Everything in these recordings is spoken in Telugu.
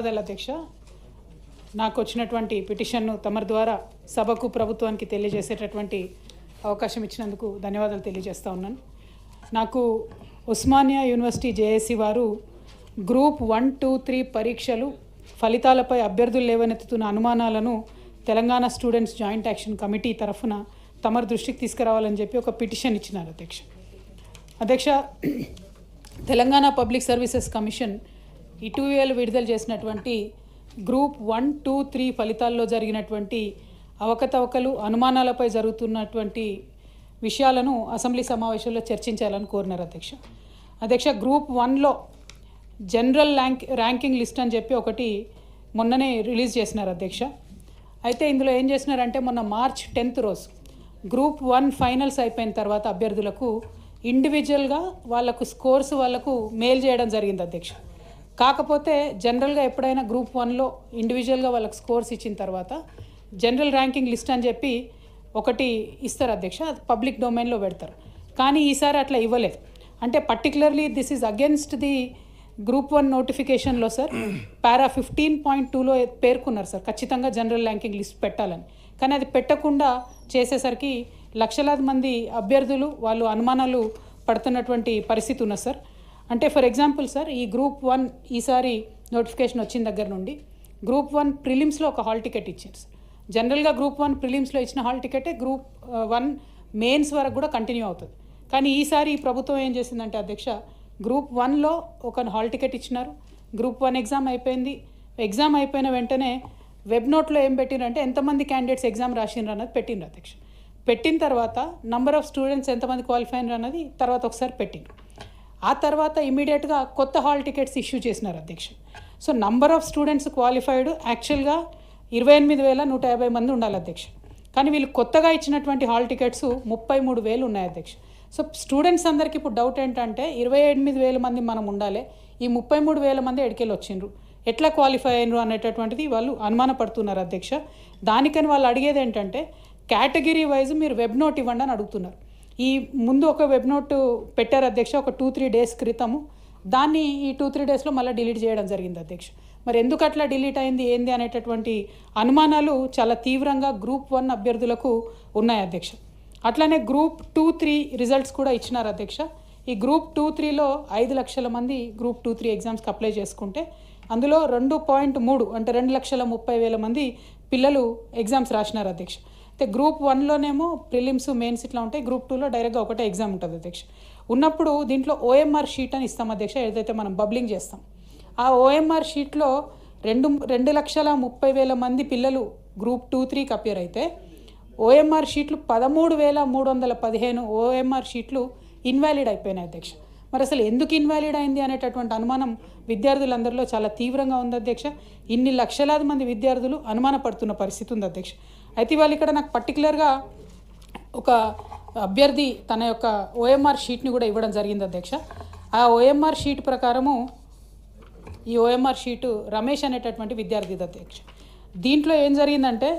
ధన్యవాదాలు అధ్యక్ష నాకు వచ్చినటువంటి పిటిషన్ను తమరి ద్వారా సభకు ప్రభుత్వానికి తెలియజేసేటటువంటి అవకాశం ఇచ్చినందుకు ధన్యవాదాలు తెలియజేస్తా ఉన్నాను. నాకు ఉస్మానియా యూనివర్సిటీ జేఏసీ వారు గ్రూప్ వన్ టూ త్రీ పరీక్షలు ఫలితాలపై అభ్యర్థులు లేవనెత్తుతున్న అనుమానాలను Telangana students joint action committee తరఫున తమరి దృష్టికి తీసుకురావాలని చెప్పి ఒక పిటిషన్ ఇచ్చినారు అధ్యక్ష. అధ్యక్ష తెలంగాణ పబ్లిక్ సర్వీసెస్ కమిషన్ ఇటీవల విడుదల చేసినటువంటి గ్రూప్ వన్ టూ త్రీ ఫలితాల్లో జరిగినటువంటి అవకతవకలు అనుమానాలపై జరుగుతున్నటువంటి విషయాలను అసెంబ్లీ సమావేశంలో చర్చించాలని కోరినారు అధ్యక్ష. అధ్యక్ష గ్రూప్ వన్లో జనరల్ ర్యాంక్ ర్యాంకింగ్ లిస్ట్ అని చెప్పి ఒకటి మొన్ననే రిలీజ్ చేసినారు అధ్యక్ష. అయితే ఇందులో ఏం చేసినారంటే మొన్న మార్చ్ టెన్త్ రోజు గ్రూప్ వన్ ఫైనల్స్ అయిపోయిన తర్వాత అభ్యర్థులకు ఇండివిజువల్గా వాళ్ళకు స్కోర్స్ వాళ్ళకు మెయిల్ చేయడం జరిగింది అధ్యక్ష. కాకపోతే జనరల్గా ఎప్పుడైనా గ్రూప్ వన్లో ఇండివిజువల్గా వాళ్ళకి స్కోర్స్ ఇచ్చిన తర్వాత జనరల్ ర్యాంకింగ్ లిస్ట్ అని చెప్పి ఒకటి ఇస్తారు అధ్యక్ష అది పబ్లిక్ డొమైన్లో పెడతారు. కానీ ఈసారి అట్లా ఇవ్వలేదు. అంటే particularly this is against the group one నోటిఫికేషన్లో సార్ పారా ఫిఫ్టీన్ పాయింట్ టూలో పేర్కొన్నారు సార్ ఖచ్చితంగా జనరల్ ర్యాంకింగ్ లిస్ట్ పెట్టాలని. కానీ అది పెట్టకుండా చేసేసరికి లక్షలాది మంది అభ్యర్థులు వాళ్ళు అనుమానాలు పడుతున్నటువంటి పరిస్థితి ఉన్నది సార్. అంటే ఫర్ ఎగ్జాంపుల్ సార్ ఈ గ్రూప్ వన్ ఈసారి నోటిఫికేషన్ వచ్చిన దగ్గర నుండి గ్రూప్ వన్ ప్రిలిమ్స్లో ఒక హాల్ టికెట్ ఇచ్చారు సార్ జనరల్గా గ్రూప్ వన్ ప్రిలిమ్స్లో ఇచ్చిన హాల్ టికెటే గ్రూప్ వన్ మెయిన్స్ వరకు కూడా కంటిన్యూ అవుతుంది. కానీ ఈసారి ఈ ప్రభుత్వం ఏం చేసిందంటే అధ్యక్ష గ్రూప్ వన్లో ఒక హాల్ టికెట్ ఇచ్చినారు. గ్రూప్ వన్ ఎగ్జామ్ అయిపోయింది. ఎగ్జామ్ అయిపోయిన వెంటనే వెబ్ నోట్లో ఏం పెట్టినంటే ఎంతమంది క్యాండిడేట్స్ ఎగ్జామ్ రాసిండ్రు అన్నది పెట్టిండ్రు అధ్యక్ష. పెట్టిన తర్వాత నంబర్ ఆఫ్ స్టూడెంట్స్ ఎంతమంది క్వాలిఫై అయినారు అన్నది తర్వాత ఒకసారి పెట్టిండ్రు. ఆ తర్వాత ఇమీడియట్గా కొత్త హాల్ టికెట్స్ ఇష్యూ చేసినారు అధ్యక్ష. So number of students qualified యాక్చువల్గా ఇరవై ఎనిమిది వేల నూట యాభై మంది ఉండాలి అధ్యక్ష. కానీ వీళ్ళు కొత్తగా ఇచ్చినటువంటి హాల్ టికెట్స్ ముప్పై మూడు వేలు ఉన్నాయి అధ్యక్ష. సో స్టూడెంట్స్ అందరికీ ఇప్పుడు డౌట్ ఏంటంటే ఇరవై ఎనిమిది వేల మంది మనం ఉండాలి ఈ ముప్పై మూడు వేల మంది ఎడికెళ్ళి వచ్చిండ్రు. ఎట్లా క్వాలిఫై అయినరు అనేటటువంటిది వాళ్ళు అనుమానపడుతున్నారు అధ్యక్ష. దానికని వాళ్ళు అడిగేది ఏంటంటే కేటగిరీ వైజ్ మీరు వెబ్ నోట్ ఇవ్వండి అని అడుగుతున్నారు. ఈ ముందు ఒక వెబ్ నోట్ పెట్టారు అధ్యక్ష ఒక టూ త్రీ డేస్ క్రితము. దాన్ని ఈ టూ త్రీ డేస్లో మళ్ళీ డిలీట్ చేయడం జరిగింది అధ్యక్ష. మరి ఎందుకు అట్లా డిలీట్ అయింది ఏంది అనేటటువంటి అనుమానాలు చాలా తీవ్రంగా గ్రూప్ వన్ అభ్యర్థులకు ఉన్నాయి అధ్యక్ష. అట్లానే గ్రూప్ టూ త్రీ రిజల్ట్స్ కూడా ఇచ్చినారు అధ్యక్ష. ఈ గ్రూప్ టూ త్రీలో ఐదు లక్షల మంది గ్రూప్ టూ త్రీ ఎగ్జామ్స్కి అప్లై చేసుకుంటే అందులో రెండు పాయింట్ మూడు అంటే రెండు లక్షల ముప్పై వేల మంది పిల్లలు ఎగ్జామ్స్ రాసినారు అధ్యక్ష. అయితే గ్రూప్ వన్లోనేమో ప్రిలిమ్స్ మెయిన్స్ ఇట్లా ఉంటాయి. గ్రూప్ టూలో డైరెక్ట్గా ఒకటే ఎగ్జామ్ ఉంటుంది అధ్యక్ష. ఉన్నప్పుడు దీంట్లో ఓఎంఆర్ షీట్ అని ఇస్తాం అధ్యక్ష ఏదైతే మనం బబ్లింగ్ చేస్తాం. ఆ ఓఎంఆర్ షీట్లో రెండు రెండు లక్షల ముప్పై వేల మంది పిల్లలు గ్రూప్ టూ త్రీకి అపియర్ అయితే ఓఎంఆర్ షీట్లు పదమూడు వేల మూడు వందల పదిహేను ఓఎంఆర్ షీట్లు ఇన్వాలిడ్ అయిపోయినాయి అధ్యక్ష. మరి అసలు ఎందుకు ఇన్వాలిడ్ అయింది అనేటటువంటి అనుమానం విద్యార్థులందరిలో చాలా తీవ్రంగా ఉంది అధ్యక్ష. ఇన్ని లక్షలాది మంది విద్యార్థులు అనుమానపడుతున్న పరిస్థితి ఉంది అధ్యక్ష. అయితే వాళ్ళు ఇక్కడ నాకు పర్టికులర్గా ఒక అభ్యర్థి తన యొక్క ఓఎంఆర్ షీట్ని కూడా ఇవ్వడం జరిగింది అధ్యక్ష. ఆ ఓఎంఆర్ షీట్ ప్రకారము ఈ ఓఎంఆర్ షీటు రమేష్ అనేటటువంటి విద్యార్థి అధ్యక్ష. దీంట్లో ఏం జరిగిందంటే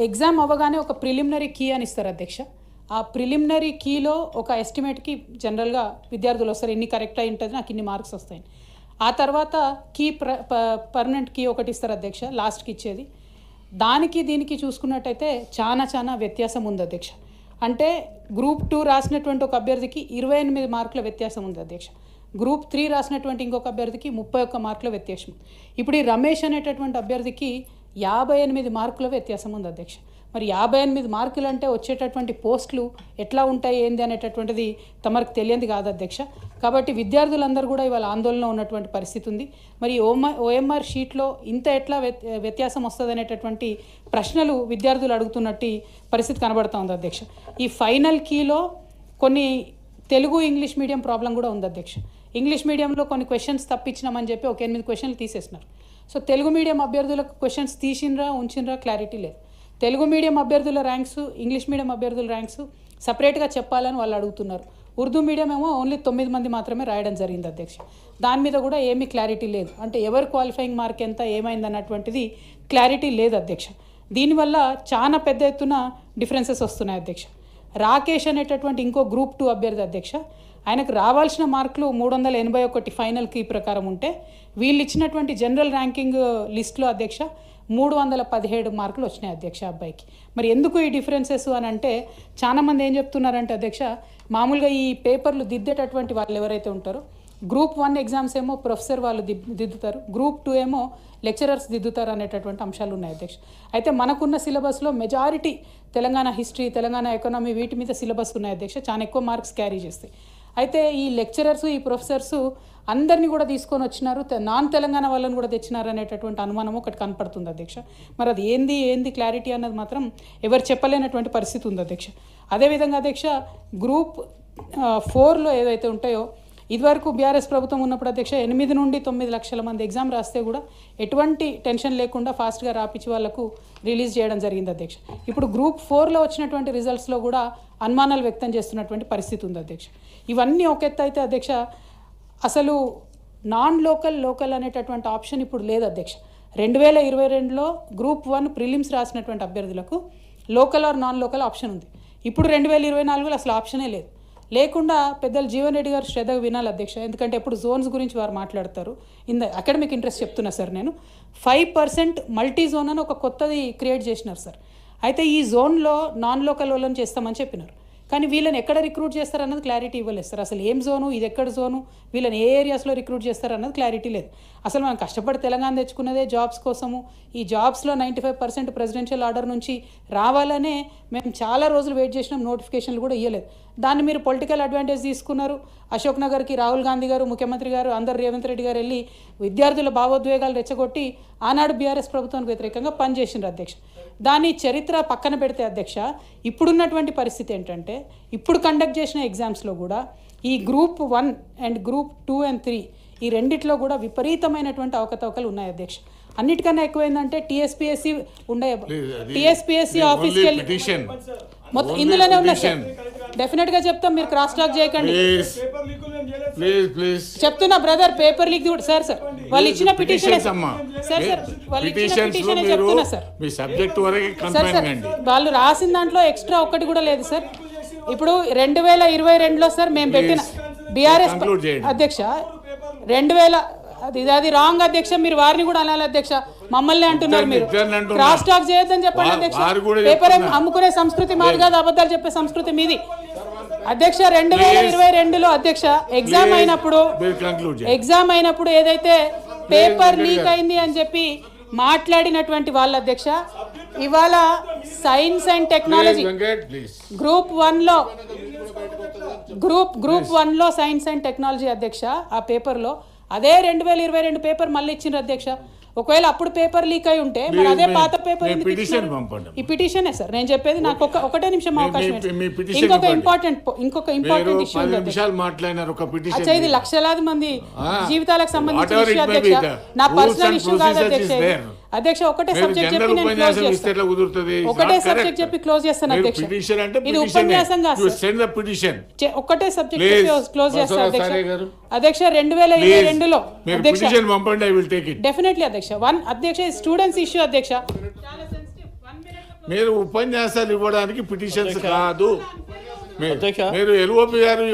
ఎగ్జామ్ అవ్వగానే ఒక ప్రిలిమినరీ కీ అని ఇస్తారు అధ్యక్ష. ఆ ప్రిలిమినరీ కీలో ఒక ఎస్టిమేట్కి జనరల్గా విద్యార్థులు వస్తారు ఎన్ని కరెక్ట్ అయి ఉంటుంది నాకు ఇన్ని మార్క్స్ వస్తాయి ఆ తర్వాత కీ ప్ర పర్మనెంట్ కీ ఒకటి ఇస్తారు అధ్యక్ష లాస్ట్కి ఇచ్చేది. దానికి దీనికి చూసుకున్నట్టయితే చాలా చాలా వ్యత్యాసం ఉంది అధ్యక్ష. అంటే గ్రూప్ టూ రాసినటువంటి ఒక అభ్యర్థికి ఇరవై ఎనిమిది మార్కుల వ్యత్యాసం ఉంది అధ్యక్ష. గ్రూప్ త్రీ రాసినటువంటి ఇంకొక అభ్యర్థికి ముప్పై ఒక్క మార్కుల వ్యత్యాసం. ఇప్పుడు ఈ రమేష్ అనేటటువంటి అభ్యర్థికి యాభై ఎనిమిది మార్కుల వ్యత్యాసం ఉంది అధ్యక్ష. మరి యాభై ఎనిమిది మార్కులు అంటే వచ్చేటటువంటి పోస్టులు ఎట్లా ఉంటాయి ఏంది అనేటటువంటిది తమకు తెలియంది కాదు అధ్యక్ష. కాబట్టి విద్యార్థులందరూ కూడా ఇవాళ ఆందోళన ఉన్నటువంటి పరిస్థితి ఉంది. మరి ఓమ ఓఎంఆర్ షీట్లో ఇంత ఎట్లా వ్యత్యాసం వస్తుంది అనేటటువంటి ప్రశ్నలు విద్యార్థులు అడుగుతున్నట్టు పరిస్థితి కనబడుతూ ఉంది అధ్యక్ష. ఈ ఫైనల్ కీలో కొన్ని తెలుగు ఇంగ్లీష్ మీడియం ప్రాబ్లం కూడా ఉంది అధ్యక్ష. ఇంగ్లీష్ మీడియంలో కొన్ని క్వశ్చన్స్ తప్పించినామని చెప్పి ఒక ఎనిమిది క్వశ్చన్లు తీసేసినారు. సో తెలుగు మీడియం అభ్యర్థులకు క్వశ్చన్స్ తీసిండ్రా ఉంచిండ్రా క్లారిటీ లేదు. తెలుగు మీడియం అభ్యర్థుల ర్యాంక్స్ ఇంగ్లీష్ మీడియం అభ్యర్థుల ర్యాంక్స్ సపరేట్గా చెప్పాలని వాళ్ళు అడుగుతున్నారు. ఉర్దూ మీడియం ఏమో ఓన్లీ తొమ్మిది మంది మాత్రమే రాయడం జరిగింది అధ్యక్ష. దాని మీద కూడా ఏమీ క్లారిటీ లేదు. అంటే ఎవరు క్వాలిఫైయింగ్ మార్క్ ఎంత ఏమైంది అన్నటువంటిది క్లారిటీ లేదు అధ్యక్ష. దీనివల్ల చాలా పెద్ద ఎత్తున డిఫరెన్సెస్ వస్తున్నాయి అధ్యక్ష. రాకేష్ అనేటటువంటి ఇంకో గ్రూప్ టూ అభ్యర్థి అధ్యక్ష. ఆయనకు రావాల్సిన మార్కులు మూడు వందల ఎనభై ఒకటి ఫైనల్కి ప్రకారం ఉంటే వీళ్ళు ఇచ్చినటువంటి జనరల్ ర్యాంకింగ్ లిస్ట్లో అధ్యక్ష మూడు వందల పదిహేడు మార్కులు వచ్చినాయి అధ్యక్ష అబ్బాయికి. మరి ఎందుకు ఈ డిఫరెన్సెస్ అని అంటే చాలామంది ఏం చెప్తున్నారంటే అధ్యక్ష మామూలుగా ఈ పేపర్లు దిద్దేటటువంటి వాళ్ళు ఎవరైతే ఉంటారో గ్రూప్ వన్ ఎగ్జామ్స్ ఏమో ప్రొఫెసర్ వాళ్ళు దిద్దు దిద్దుతారు. గ్రూప్ టూ ఏమో లెక్చరర్స్ దిద్దుతారు అనేటటువంటి అంశాలు ఉన్నాయి అధ్యక్ష. అయితే మనకున్న సిలబస్లో majority Telangana history Telangana economy వీటి మీద సిలబస్ ఉన్నాయి అధ్యక్ష. చాలా ఎక్కువ మార్క్స్ క్యారీ చేస్తాయి. అయితే ఈ లెక్చరర్స్ ఈ ప్రొఫెసర్స్ అందరినీ కూడా తీసుకొని వచ్చినారు. తె- నాన్ తెలంగాణ వాళ్ళని కూడా తెచ్చినారు అనేటటువంటి అనుమానం ఒకటి కనపడుతుంది అధ్యక్ష. మరి అది ఏంది ఏంది క్లారిటీ అన్నది మాత్రం ఎవరు చెప్పలేనటువంటి పరిస్థితి ఉంది అధ్యక్ష. అదేవిధంగా అధ్యక్ష గ్రూప్ ఫోర్లో ఏదైతే ఉంటాయో ఇదివరకు బీఆర్ఎస్ ప్రభుత్వం ఉన్నప్పుడు అధ్యక్ష ఎనిమిది నుండి తొమ్మిది లక్షల మంది ఎగ్జామ్ రాస్తే కూడా ఎటువంటి టెన్షన్ లేకుండా ఫాస్ట్గా రాపించి వాళ్ళకు రిలీజ్ చేయడం జరిగింది అధ్యక్ష. ఇప్పుడు గ్రూప్ ఫోర్లో వచ్చినటువంటి రిజల్ట్స్లో కూడా అనుమానాలు వ్యక్తం చేస్తున్నటువంటి పరిస్థితి ఉంది అధ్యక్ష. ఇవన్నీ ఒక ఎత్తు అయితే అధ్యక్ష అసలు నాన్ లోకల్ లోకల్ అనేటటువంటి ఆప్షన్ ఇప్పుడు లేదు అధ్యక్ష. రెండు వేల ఇరవై రెండులో గ్రూప్ వన్ ప్రిలిమ్స్ రాసినటువంటి అభ్యర్థులకు local or non local option ఉంది. ఇప్పుడు రెండు వేల ఇరవై నాలుగులో అసలు ఆప్షనే లేదు. లేకుండా పెద్దలు జీవన్ రెడ్డి గారు శ్రద్ధ వినాలి అధ్యక్ష. ఎందుకంటే ఎప్పుడు జోన్స్ గురించి వారు మాట్లాడతారు. ఇన్ ద అకాడమిక్ ఇంట్రెస్ట్ చెప్తున్నా సార్ నేను. ఫైవ్ పర్సెంట్ మల్టీ జోన్ అని ఒక కొత్తది క్రియేట్ చేసినారు సార్. అయితే ఈ జోన్లో నాన్ లోకల్ వాళ్ళని చేస్తామని చెప్పినారు. కానీ వీళ్ళని ఎక్కడ రిక్రూట్ చేస్తారన్నది క్లారిటీ ఇవ్వలేదు సార్ అసలు ఏం జోను ఇది ఎక్కడ జోను వీళ్ళని ఏ ఏరియాస్లో రిక్రూట్ చేస్తారు అన్నది క్లారిటీ లేదు. అసలు మనం కష్టపడి తెలంగాణ తెచ్చుకున్నదే జాబ్స్ కోసము. ఈ జాబ్స్లో ninety five percent presidential order నుంచి రావాలనే మేము చాలా రోజులు వెయిట్ చేసినాం నోటిఫికేషన్లు కూడా ఇవ్వలేదు దాన్ని మీరు పొలిటికల్ అడ్వాంటేజ్ తీసుకున్నారు. అశోక్ నగర్కి రాహుల్ గాంధీ గారు ముఖ్యమంత్రి గారు అందరు రేవంత్ రెడ్డి గారు వెళ్ళి విద్యార్థుల భావోద్వేగాలు రెచ్చగొట్టి ఆనాడు బీఆర్ఎస్ ప్రభుత్వానికి వ్యతిరేకంగా పనిచేసిండ్రు అధ్యక్షుడు. దాని చరిత్ర పక్కన పెడితే అధ్యక్ష ఇప్పుడున్నటువంటి పరిస్థితి ఏంటంటే ఇప్పుడు కండక్ట్ చేసిన ఎగ్జామ్స్లో కూడా ఈ group one and group two and three ఈ రెండిట్లో కూడా విపరీతమైనటువంటి అవకతవకలు ఉన్నాయి అధ్యక్ష. అన్నిటికన్నా ఎక్కువ ఏంటంటే టీఎస్పీఎస్సి ఉండే టీఎస్పీఎస్సి ఆఫీస్కి వెళ్ళి మొత్తం ఇందులోనే ఉన్నా సార్. డెఫినెట్గా చెప్తాం మీరు క్రాస్ టాక్ చేయకండి చెప్తున్నా బ్రదర్ పేపర్ లీక్ కూడా సార్ సార్. వాళ్ళు ఇచ్చిన పిటిషన్ Petitions అమ్మా. సార్ సార్ వాళ్ళు ఇచ్చిన పిటిషన్స్లో పిటిషన్ మీరు చెప్తున్నా సార్. మీ సబ్జెక్ట్ వరకే సార్ కన్ఫైన్ సార్ కండి. వాళ్ళు రాసిన దాంట్లో ఎక్స్ట్రా ఒక్కటి కూడా లేదు సార్. ఇప్పుడు రెండు వేల ఇరవై రెండులో సార్ మేము పెట్టిన బీఆర్ఎస్. అధ్యక్ష రెండు వేల అది అది రాంగ్ అధ్యక్ష మీరు వారిని కూడా అనాలి అధ్యక్ష. మమ్మల్ని అంటున్నారు మీరు. క్రాస్ టాక్ చేయొద్దని చెప్పండి అధ్యక్ష. పేపర్. అమ్ముకునే సంస్కృతి మాది కాదు అబద్ధాలు చెప్పే సంస్కృతి మీది. అధ్యక్ష రెండు వేల ఇరవై రెండులో అధ్యక్ష ఎగ్జామ్ అయినప్పుడు ఎగ్జామ్ అయినప్పుడు ఏదైతే పేపర్ లీక్ అయింది అని చెప్పి మాట్లాడినటువంటి వాళ్ళ అధ్యక్ష ఇవాళ సైన్స్ అండ్ టెక్నాలజీ గ్రూప్ వన్లో గ్రూప్ గ్రూప్ వన్లో సైన్స్ అండ్ టెక్నాలజీ అధ్యక్ష ఆ పేపర్లో అదే రెండు వేల ఇరవై రెండు పేపర్ మళ్ళీ ఇచ్చిండ్రు అధ్యక్ష. ఒకవేళ అప్పుడు పేపర్ లీక్ అయి ఉంటే మరి అదే పాత పేపర్ ఎందుకు? పంపండి. ఈ పిటిషనే సార్ నేను చెప్పేది నాకు ఒక ఒకటే నిమిషం అవకాశం మీ- ఇవ్వండి. ఇంకొక ఇవ్వండి. ఇంపార్టెంట్ ఇంకొక మీరు ఇంపార్టెంట్ ఇష్యూ పది ఉంది అధ్యక్ష. నిమిషాలు మాట్లాడినారు ఒక పిటిషన్ అచ్చా ఇది లక్షలాది మంది. జీవితాలకు సంబంధించిన Whatever ఇష్యూ it may అధ్యక్ష the నా rules పర్సనల్ and ఇష్యూ కాదు procedures అధ్యక్ష is ఇది. there. అధ్యక్ష ఒకటే సబ్జెక్ట్ చెప్పి నేను క్లోజ్ చేస్తాను ఎట్లా కుదురుతుంది? It's ఒకటే. సబ్జెక్ట్ చెప్పి క్లోజ్ చేస్తాను అధ్యక్ష. పిటిషన్ అంటే ఇది పిటిషన్ ఉపన్యాసం కాదు ఒక్కటే సబ్జెక్ట్ చెప్పి క్లోజ్ చేస్తాను అధ్యక్ష. రెండు వేల ఇరవై రెండులో అధ్యక్ష. పిటిషన్ పంపండి I will take it definitely అధ్యక్ష. వన్ అధ్యక్ష స్టూడెంట్స్ ఇష్యూ అధ్యక్ష. మీరు ఉపన్యాసాలు ఇవ్వడానికి పిటిషన్స్ కాదు. మీరు ఎల్ఓపి గారు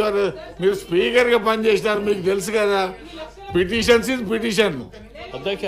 మీరు స్పీకర్గా పనిచేసినారు మీకు తెలుసు కదా. పిటిషన్స్ ఇస్ పిటిషన్ అధ్యక్ష.